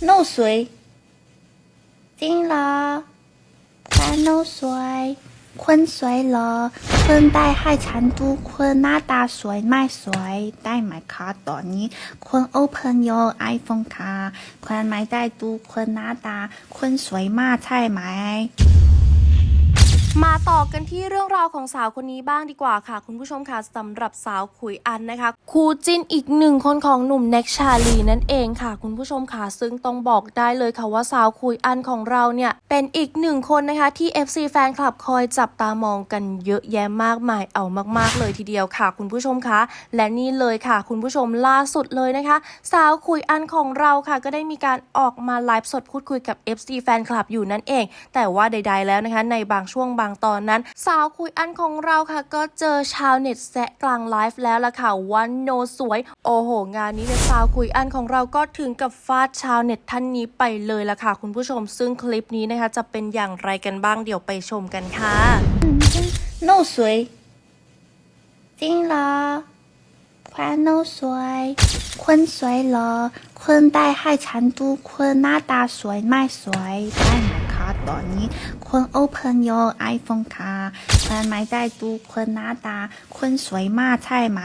漏水，进了，快漏水，困水了，困带海产度，困拿大水买水，带买卡多尼，困 open 有 iPhone 卡，困买带度，困拿大，困水มาใช่ไหม มาต่อกันที่เรื่องราวของสาวคนนี้บ้างดีกว่าค่ะ คุณผู้ชมค่ะสำหรับสาวขุยอันนะคะคูจินอีกหนึ่งคนของหนุ่มแน็กชาลีนั่นเองค่ะ คุณผู้ชมค่ะซึ่งต้องบอกได้เลยค่ะว่าสาวขุยอันของเราเนี่ยเป็นอีกหนึ่งคนนะคะที่ FC แฟนคลับคอยจับตามองกันเยอะแยะมากมายเอามาก ๆ เลยทีเดียวค่ะ คุณผู้ชมคะและนี่เลยค่ะ คุณผู้ชมล่าสุดเลยนะคะ สาวขุยอันของเราค่ะ ก็ได้มีการออกมาไลฟ์สดพูดคุยกับ FC แฟนคลับอยู่นั่นเอง แต่ว่าใด ๆ แล้วนะคะในบางช่วงางตอนนั้น สาวคุยอันของเราค่ะ ก็เจอชาวเน็ตแซะกลางไลฟ์แล้วล่ะค่ะวันโนสวย โอ้โห งานนี้เนี่ยสาวคุยอันของเราก็ถึงกับฟาดชาวเน็ตท่านนี้ไปเลยล่ะค่ะ คุณผู้ชมซึ่งคลิปนี้นะคะ จะเป็นอย่างไรกันบ้างเดี๋ยวไปชมกันค่ะโนสวยจริงเหรอควานโนสวยคนสวยเหรอคนได้ให้ฉันดูคนหน้าตาสวยไม่สวยได้ไหม ตอนนี้คนโอเพนโยไอโฟนค่ะแนไม่ได้ดูคนหน้าตาคนสวยมากใช่ไหม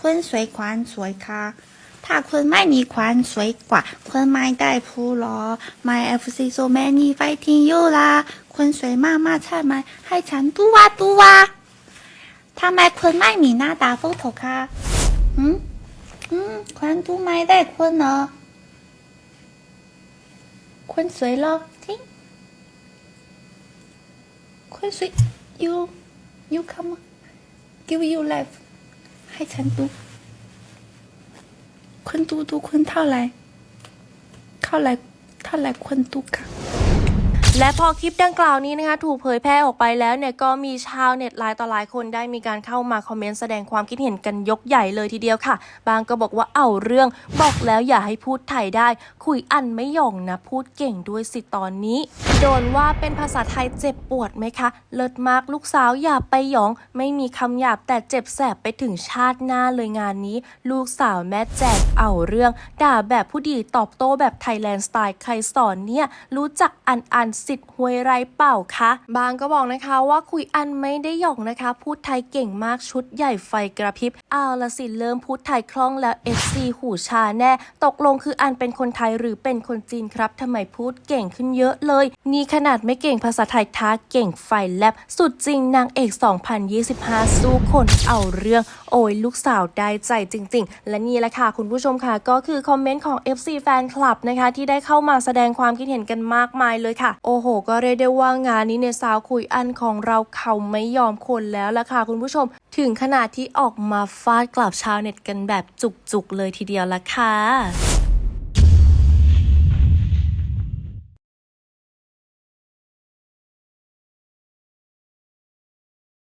คนสวยควานสวยค่ะถ้าคนไม่มีควานสวยกว่าคนไม่ได้ผู้หรอไม่เอฟซีโซแมนี่ไฟทิ้งยูละคนสวยมากมากใช่ไหมให้ฉันดูว่าดูว่าทำไมคนไม่มีหน้าตาโฟโต้ค่ะอืมอืมควานดูไม่ได้คนเนาะคนสวยหรอ จริงคุณสวย you you come on give you life ให้ฉันดูคนดูดูคนเท่าไหรเท่าไหรเท่าไหรคนดูค่ะ และพอคลิปดังกล่าวนี้นะคะถูกเผยแพร่ออกไปแล้วเนี่ยก็มีชาวเน็ตหลายต่อหลายคนได้มีการเข้ามาคอมเมนต์แสดงความคิดเห็นกันยกใหญ่เลยทีเดียวค่ะ บางก็บอกว่าเอาเรื่องบอกแล้วอย่าให้พูดไทยได้ คุยอันไม่หย่องนะพูดเก่งด้วยสิตอนนี้ โดนว่าเป็นภาษาไทยเจ็บปวดไหมคะ เลิศมากลูกสาวอย่าไปหยอง ไม่มีคำหยาบแต่เจ็บแสบไปถึงชาติหน้าเลยงานนี้ ลูกสาวแม่แจกเอาเรื่อง ด่าแบบผู้ดีตอบโต้แบบไทยแลนด์สไตล์ใครสอนเนี่ยรู้จักอันอันสิทธิ์หวยไรเปล่าคะบางก็บอกนะคะว่าคุยอันไม่ได้หยอกนะคะ พูดไทยเก่งมากชุดใหญ่ไฟกระพริบ เอาละสิเริ่มพูดไทยคล่องแล้ว FC หูชาแน่ ตกลงคืออันเป็นคนไทยหรือเป็นคนจีนครับทำไมพูดเก่งขึ้นเยอะเลย นี่ขนาดไม่เก่งภาษาไทยท้าเก่งไฟแลบสุดจริงนางเอก 2025 สู้คนเอาเรื่อง โอ้ยลูกสาวได้ใจจริง ๆ และนี่แหละค่ะ คุณผู้ชมค่ะ ก็คือคอมเมนต์ของ FC แฟนคลับนะคะ ที่ได้เข้ามาแสดงความคิดเห็นกันมากมายเลยค่ะ โอ้โห ก็เรียกได้ว่างานนี้เนี่ยสาวคุยอันของเราเขาไม่ยอมคนแล้วล่ะค่ะคุณผู้ชม ถึงขนาดที่ออกมาฟาดกลับชาวเน็ตกันแบบจุกๆเลยทีเดียวละค่ะ